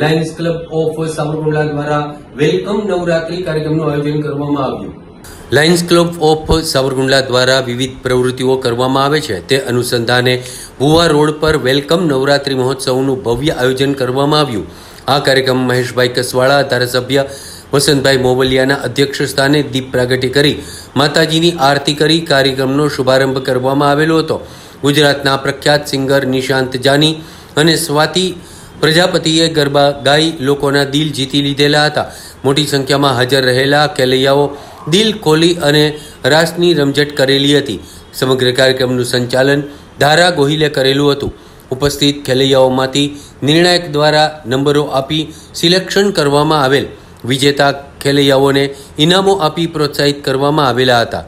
Lions club of સાબરકુંડલા દ્વારા welcome Navratri કાર્યક્રમનું આયોજન કરવામાં આવ્યું. લાયન્સ ક્લબ ઓફ સાબરકુંડલા દ્વારા વિવિધ પ્રવૃત્તિઓ કરવામાં આવે છે. તે અનુસંધાને ભુવા રોડ પર વેલકમ નવરાત્રી મહોત્સવનું ભવ્ય આયોજન કરવામાં આવ્યું. આ કાર્યક્રમ મહેશભાઈ કસવાળા, ધારાસભ્ય વસંતભાઈ મોવલિયાના અધ્યક્ષ સ્થાને દીપ પ્રાગટ્ય કરી, માતાજીની આરતી કરી, કાર્યક્રમનો શુભારંભ કરવામાં આવેલો હતો. ગુજરાતના પ્રખ્યાત સિંગર નિશાંત જાની અને સ્વાતિ પ્રજાપતિએ ગરબા ગાઈ લોકોના દિલ જીતી લીધેલા હતા. મોટી સંખ્યામાં હાજર રહેલા કેલૈયાઓ દિલ ખોલી અને રાસની રમઝટ કરેલી હતી. સમગ્ર કાર્યક્રમનું સંચાલન ધારા ગોહિલે કરેલું હતું. ઉપસ્થિત ખેલૈયાઓમાંથી નિર્ણાયક દ્વારા નંબરો આપી સિલેક્શન કરવામાં આવેલ. વિજેતા ખેલૈયાઓને ઇનામો આપી પ્રોત્સાહિત કરવામાં આવેલા હતા.